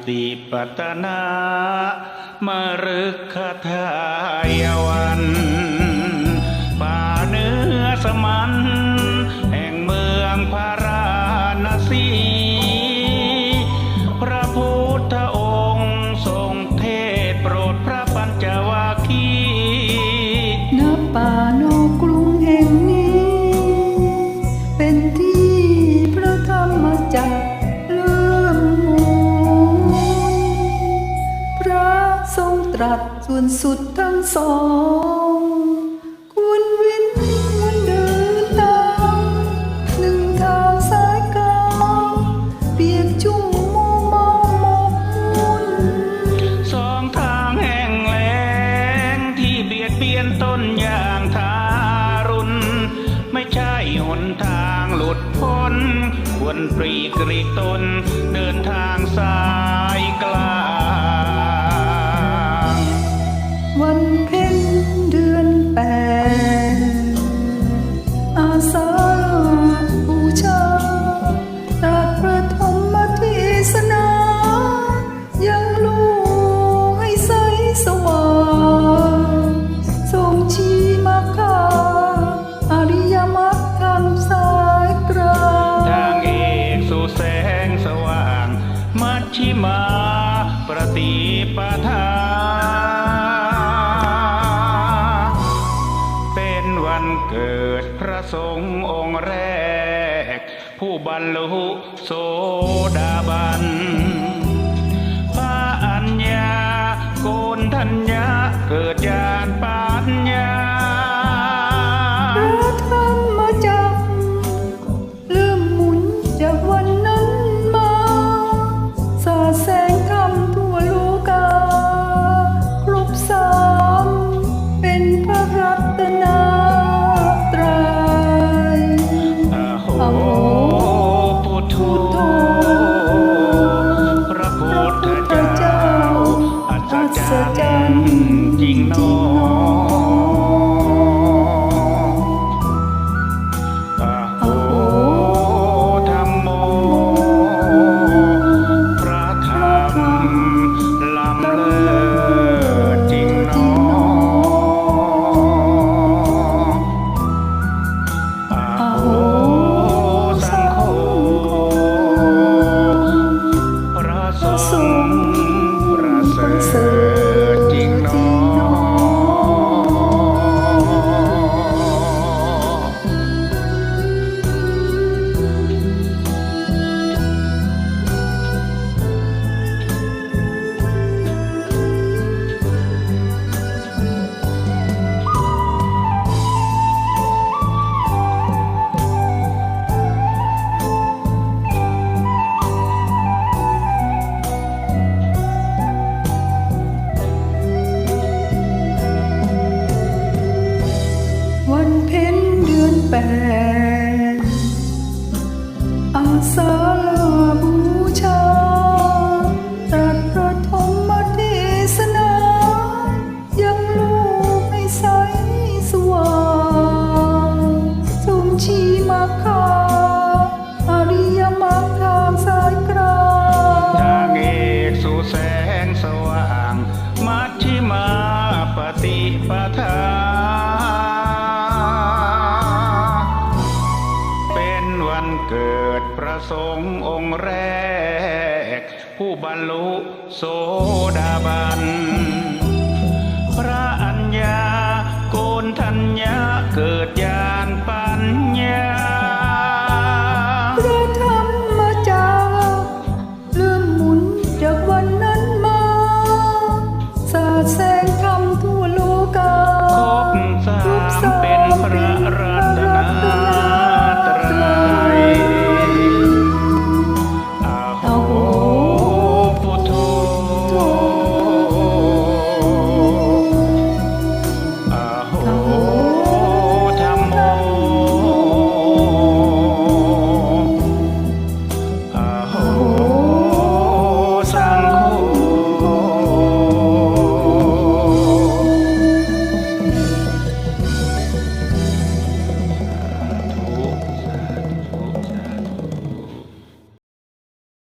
ปฏิปตนามฤคทายวันป่าเนื้อสมัน แห่งเมืองพาราณสีพระพุทธองค์ทรงเทศโปรดพระปัญจวัคคีณป่า รัสส่วนสุดทั้งสองควรวินควรเดินตามหนึ่งทางสายกลางเปียกชุ่มมัวเมองหมกมุ่นสองทางแห่งแล้งที่เบียดเบียนต้นอย่างทารุณ ไม่ใช่หนทางหลุดพ้น ควรปรีกรีกตน เดินทางสายกลาง ผู้บรรลุโสดาบันพร สงฆ์ประเสริฐ อ องค์แรก ผู้บรรลุโสดาบัน